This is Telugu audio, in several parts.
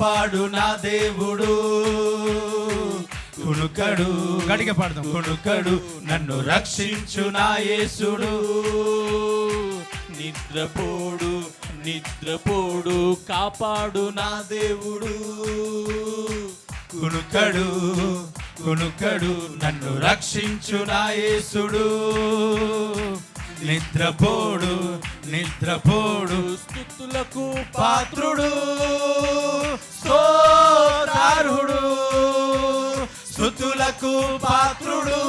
కాపాడు నా దేవుడు. కునుకడు గట్టిగా పాడదాం. కునుకడు నన్ను రక్షించు నా యేసుడు. నిద్రపోడు నిద్రపోడు కాపాడు నా దేవుడు. కునుకడు కునుకడు నన్ను రక్షించు నా యేసుడు. నిద్రపోడు నిద్రపోడు స్థుతులకు పాత్రుడు. అర్హుడు స్థుతులకు పాత్రుడు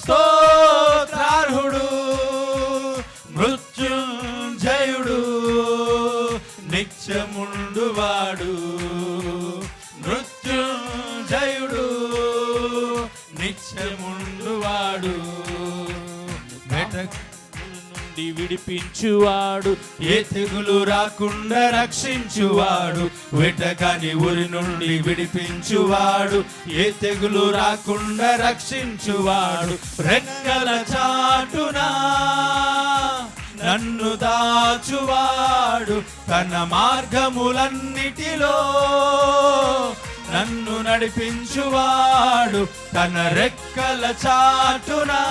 స్తోత్రార్హుడు మృత్యుంజయుడు నిత్యముండువాడు మృత్యుంజయుడు నిత్యముండువాడు. వెతక్ నుండి విడిపించువాడు. ఏ తెగులు రాకుండా రక్షించువాడు. వెటకాని ఊరి నుండి విడిపించువాడు. ఏ తెగులు రాకుండా రక్షించువాడు. రెక్కల చాటునా నన్ను దాచువాడు. తన మార్గములన్నిటిలో నన్ను నడిపించువాడు. తన రెక్కల చాటునా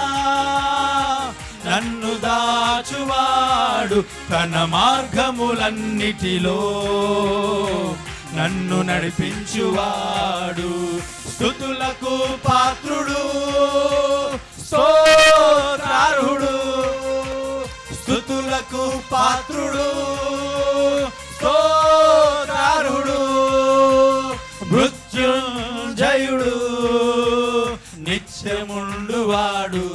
నన్ను దాచువాడు తన మార్గములన్నిటిలో. నన్ను నడిపించువాడు స్థుతులకు పాత్రుడు స్తోత్రార్హుడు. స్థుతులకు పాత్రుడు స్తోత్రార్హుడు. మృత్యుంజయుడు నిత్యముండువాడు.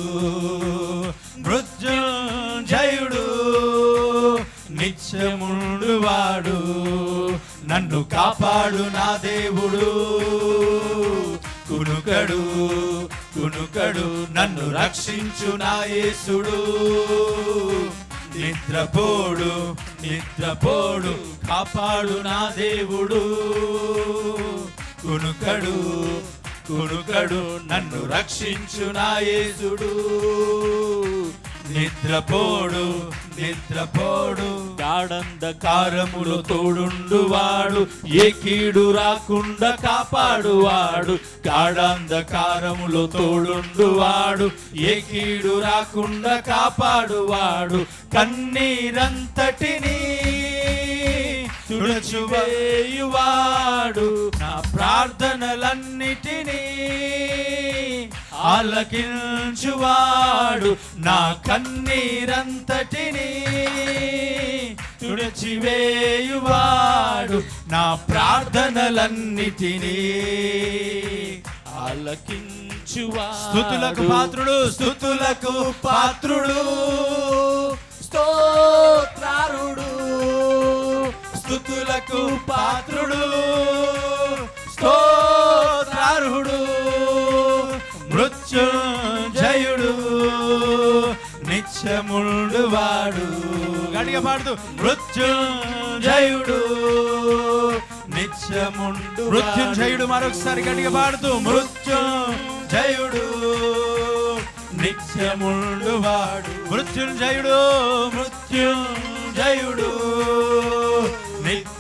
నన్ను కాపాడు నా దేవుడు. కునుకడు కునుకడు నన్ను రక్షించు నా యేసుడు. నిద్రపోడు నిద్రపోడు కాపాడు నా దేవుడు. కునుకడు కునుకడు నన్ను రక్షించు నా యేసుడు. నిద్రపోడు నిద్రపోడు గాఢంధకారములో తోడుండువాడు ఏ కీడు రాకుండా కాపాడువాడు. గాఢంధకారములో తోడుండువాడు ఏ కీడు రాకుండా కాపాడువాడు. కన్నీరంతటిని తుడచువేయువాడు. నా ప్రార్థనలన్నిటినీ ఆలకించువాడు నా కన్నీరంతటిని తుడచివేయువాడు నా ప్రార్థనలన్నిటినీ ఆలకించువాడు. స్థుతులకు పాత్రుడు స్థుతులకు పాత్రుడు. స్తోత్రారుడు. స్థుతులకు పాత్రుడు. స్తోత్రారుడు. మృత్యుంజయుడు నిత్యముండు వాడు. గట్టిగా పాడుతూ మృత్యుంజయుడు నిత్యముండు మృత్యుంజయుడు మరొకసారి గట్టిగా పాడుతూ మృత్యుంజయుడు నిత్యముండు వాడు. మృత్యుంజయుడు మృత్యుంజయుడు నిత్యముండు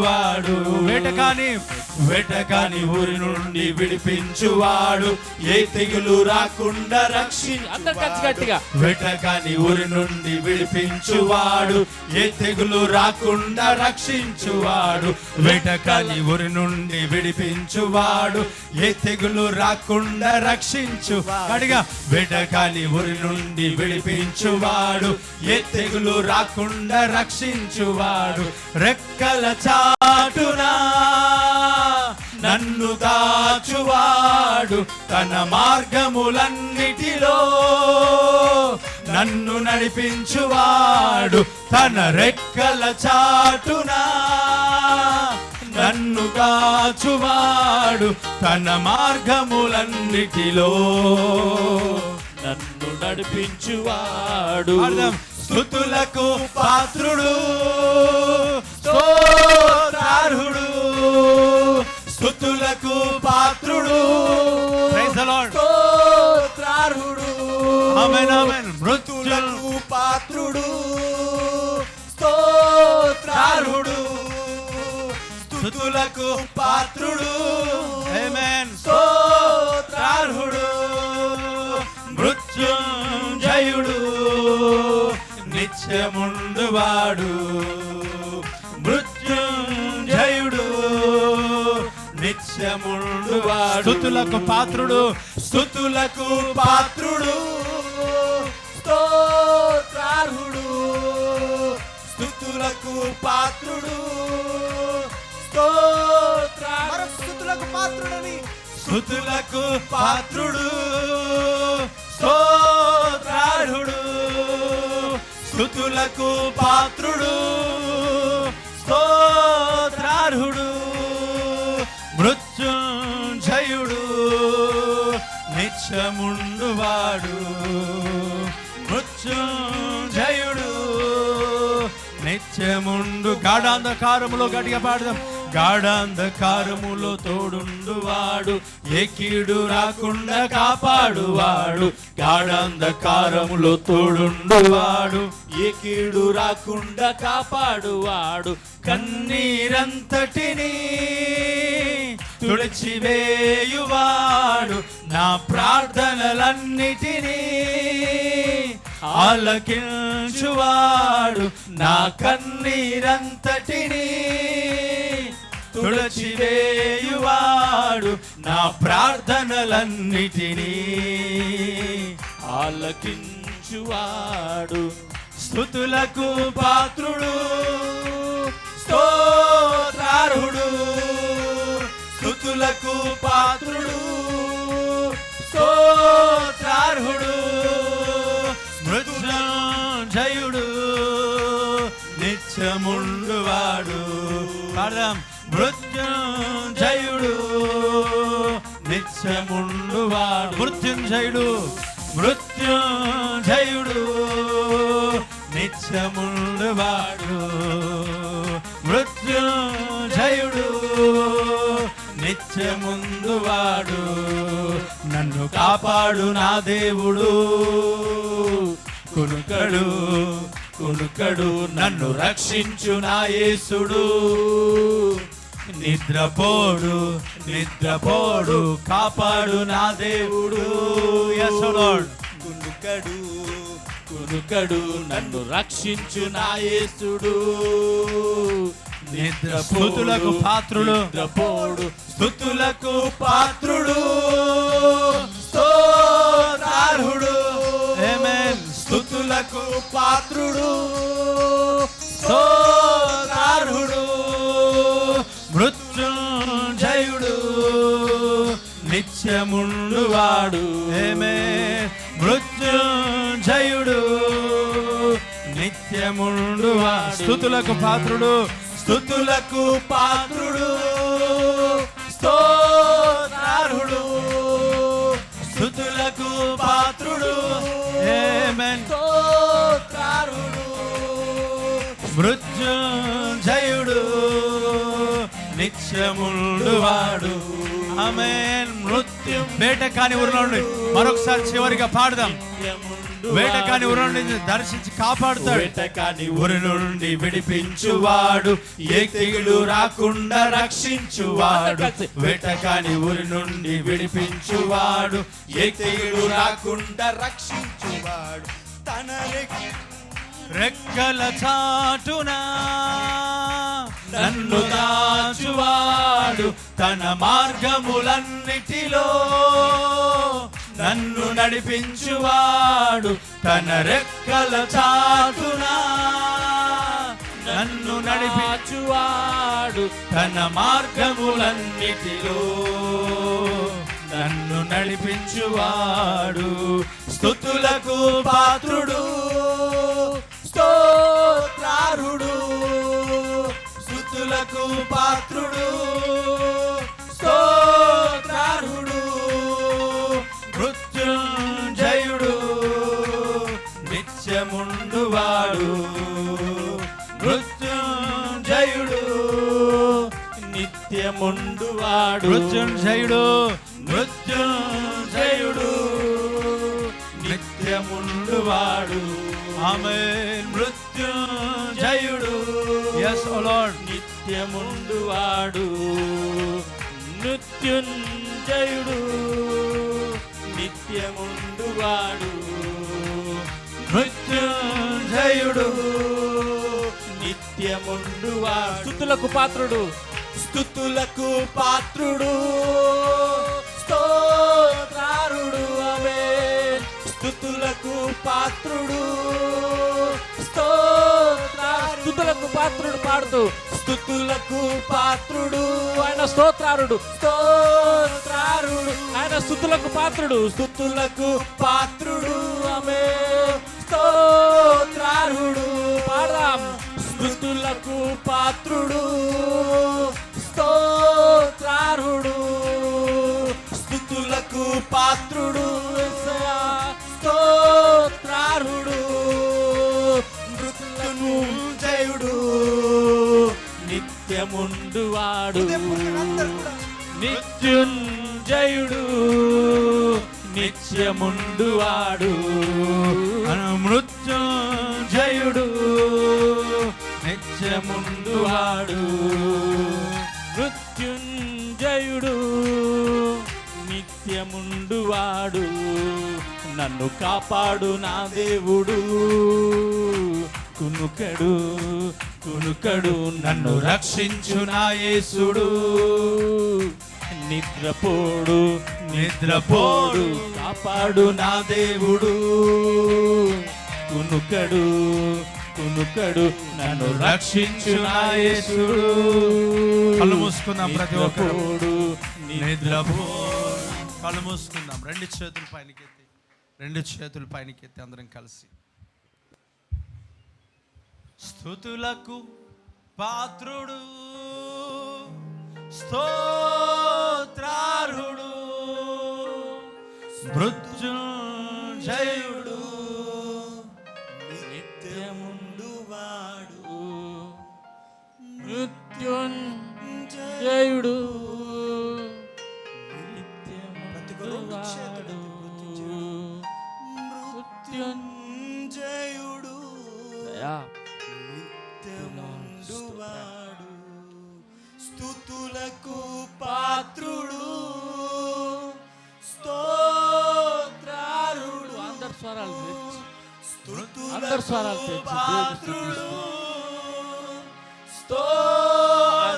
వాడు వేటకాని. వెటకాని ఊరి నుండి విడిపించువాడు. ఏ తెగులు రాకుండా రక్షించు వెటకాని ఊరి నుండి విడిపించువాడు. ఏ తెగులు రాకుండా రక్షించువాడు. వెటకాని ఊరి నుండి విడిపించువాడు. ఏ తెగులు రాకుండా రక్షించు అడిగా. వెటకాని ఊరి నుండి విడిపించువాడు. ఏ తెగులు రాకుండా రక్షించువాడు. రెక్కల చాటునా నన్ను దాచువాడు తన మార్గములన్నిటిలో. నన్ను నడిపించువాడు తన రెక్కల చాటునా నన్ను కాచువాడు తన మార్గములన్నిటిలో. నన్ను నడిపించువాడు పాడదాం. స్తుతులకు పాత్రుడు. స్తోత్రార్హుడు స్తుతులకు పాత్రుడు. స్తోత్రార్హుడు. మృతులకు పాత్రుడు. స్తోత్రార్హుడు స్థుతులకు పాత్రుడు. ఆమేన్ స్తోత్రార్హుడు మృత్యుంజయుడు నిత్యముండువాడు. మృత్యుంజయుడు స్థుతులకు పాత్రుడు స్థుతులకు పాత్రుడు. స్తోత్రార్హుడు స్థుతులకు పాత్రుడు. స్థుతులకు పాత్రుడని. స్థుతులకు పాత్రుడు. స్తోత్రార్హుడు. స్థుతులకు పాత్రుడు. జయుడు నిత్యముండు గాఢాంధకారములో గట్టిగా పాడదాం. గాఢాంధకారములో తోడుండువాడు ఏ కీడు రాకుండా కాపాడువాడు. గాఢాంధకారములో తోడుండువాడు ఏ కీడు రాకుండా కాపాడువాడు. కన్నీరంతటిని తుడిచివేయువాడు నా ప్రార్థనలన్నిటినీ ఆలకించువాడు నా కన్నీరంతటిని. తుడచివేయువాడు నా ప్రార్థనలన్నిటినీ. ఆలకించువాడు స్థుతులకు పాత్రుడు స్తోత్రారుడు స్థుతులకు పాత్రుడు స్తోత్రార్హుడు. పాడదాం మృత్యుంజయుడు. నిత్యముండువాడు. మృత్యుంజయుడు మృత్యుంజయుడు. నిత్యముండువాడు మృత్యుంజయుడు. నిత్యముందువాడు నన్ను కాపాడు నా దేవుడు. కునుకడు కునుకడు నన్ను రక్షించు నా యేసుడు. నిద్రపోడు నిద్రపోడు కాపాడు నా దేవుడు. ఎస్ లార్డ్ కునుకడు కునుకడు నన్ను రక్షించు నా యేసుడు. స్థుతులకు పాత్రుడు నిద్రపోడు స్థుతులకు పాత్రుడు. స్థుతులకు పాత్రుడు స్తోత్రార్హుడు మృత్యుంజయుడు నిత్యముండువాడు. ఏమే మృత్యుంజయుడు నిత్యముండువాడు. స్థుతులకు పాత్రుడు. స్థుతులకు పాత్రుడు స్తోత్రార్హుడు. స్థుతులకు పాత్రుడు. ఆమేన్ మృత్యుంజయుడు నిత్యముండువాడు. ఆమేన్. మృత్యు వేట కాని ఊరిలో మరొకసారి చివరిగా పాడదాం. వేట కాని నుండి దర్శించి కాపాడుతాడు. వేటకాని ఊరి నుండి విడిపించువాడు. ఏ కీడు రాకుండా రక్షించువాడు. వేటకాని ఊరి నుండి విడిపించువాడు. ఏ కీడు రాకుండా రక్షించువాడు. తన రెక్కల చాటున నన్ను దాచువాడు. తన మార్గములన్నిటిలో నన్ను నడిపించువాడు. తన రెక్కల చాటున నన్ను నడిపి నడిపించువాడు. తన మార్గములన్నిటిలో నన్ను నడిపించువాడు. స్థుతులకు పాత్రుడు. నిత్యముండువాడు మృత్యుంజయుడు మృత్యుంజయుడు నిత్యముండువాడు. ఆమేన్. మృత్యుంజయుడు. Yes, O Lord. నిత్య నిత్యముండువాడు. మృత్యుంజయుడు. నిత్యముండువాడు. మృత్యుంజయుడు. నిత్యముండువాడు. స్థుతులకు పాత్రుడు. స్థుతులకు పాత్రుడు. స్తోత్రారుడు ఆమె స్థుతులకు పాత్రుడు. స్థుతులకు పాత్రుడు పాడుతూ. స్థుతులకు పాత్రుడు. ఆయన స్తోత్రారుడు. స్తోత్రారుడు. ఆయన స్థుతులకు పాత్రుడు. స్థుతులకు పాత్రుడు ఆమె స్తోత్రారుడు. పాడదాం. స్థుతులకు పాత్రుడు. స్తోత్రారుడు స్థుతులకు పాత్రుడు యేసయ్యా. స్తోత్రారుడు మృతులను జయుడు నిత్యముండువాడు నిత్యుంజయుడు నిత్యముండువాడు మృత్యుంజయుడు నిత్యముండువాడు నిత్యముండువాడు నన్ను కాపాడు నా దేవుడు. కునుకడు కునుకడు నన్ను రక్షించు నా యేసుడు. నిద్రపోడు నిద్రపోడు కాపాడు నా దేవుడు. కునుకడు కునుకడు నన్ను రక్షించు నా యేసుడు. కళ్ళు మూసుకుందాం ప్రతి. నిద్రపోడు నిద్రపో కళ్ళు మూసుకుందాం. రెండు చేతులు పైనకెత్తి రెండు చేతులు పైనకెత్తి అందరం కలిసి. స్థుతులకు పాత్రుడు స్తోత్రారుడు మృత్యుంజయుడు. నిత్యముండువాడు స్తుతులకు పాత్రుడు స్తోత్రారుడు. అందరు స్వరాలు అందరు స్వరాలు పాత్రుడు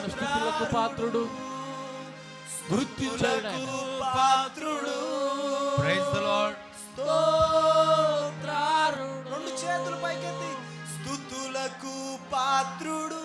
స్థుతులకు పాత్రుడు. ఆయన. పాత్రుడు. ప్రైజ్ ద లార్డ్ స్తోత్రారుడు. రెండు చేతులు పైకెత్తి. స్తుతులకు పాత్రుడు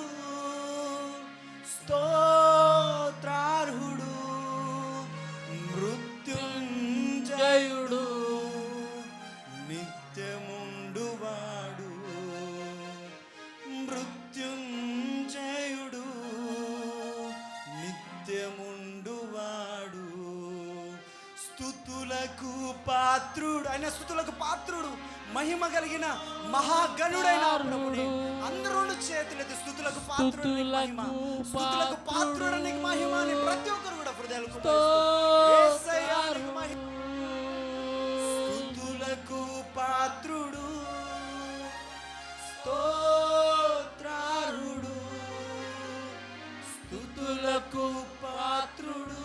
ఆయన స్థుతులకు పాత్రుడు మహిమ కలిగిన మహాగణుడైన ప్రభుని అందరూ చేతులెత్తి స్థుతులకు పాత్రుడు మహిమ. స్థుతులకు పాత్రుడు నీకు మహిమ అని ప్రతి ఒక్కరు కూడా హృదయాలకు. స్థుతులకు పాత్రుడు. స్తోత్రారుడు. స్థుతులకు పాత్రుడు.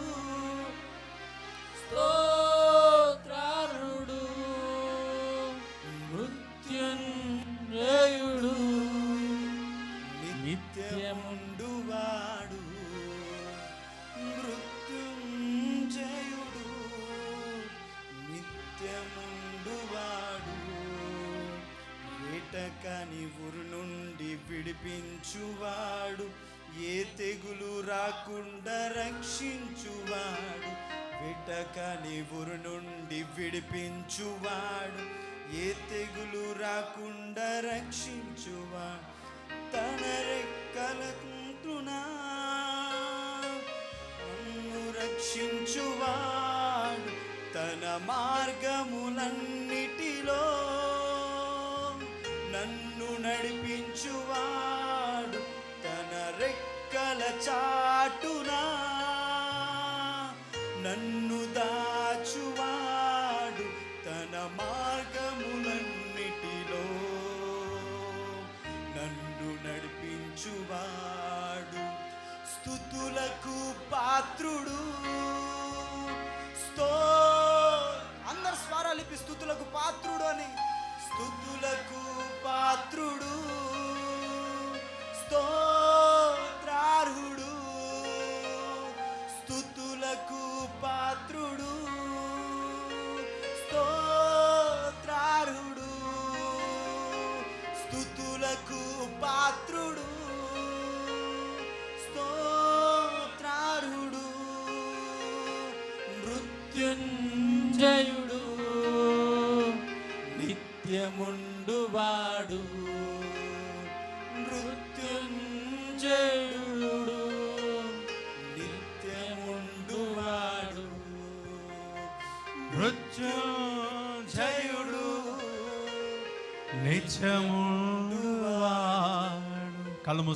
స్తోత్రారుడు వాడు మృత్యుంజయుడు నిత్యముండువాడు. వేటకని ఊరు నుండి విడిపించువాడు ఏ తెగులు రాకుండా రక్షించువాడు. వెటకని ఊరు నుండి విడిపించువాడు ఏ తెగులు రాకుండా రక్షించువాడు. తన రెక్కలకు రక్షించువాడు తన మార్గములన్నిటిలో. నన్ను నడిపించువాడు తన రెక్కల చా స్థుతులకు పాత్రుడు. స్తో అందరు స్వరాలిపి స్థుతులకు పాత్రుడు అని. స్థుతులకు పాత్రుడు.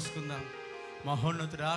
మూసుకుందాం మహోన్నతుడా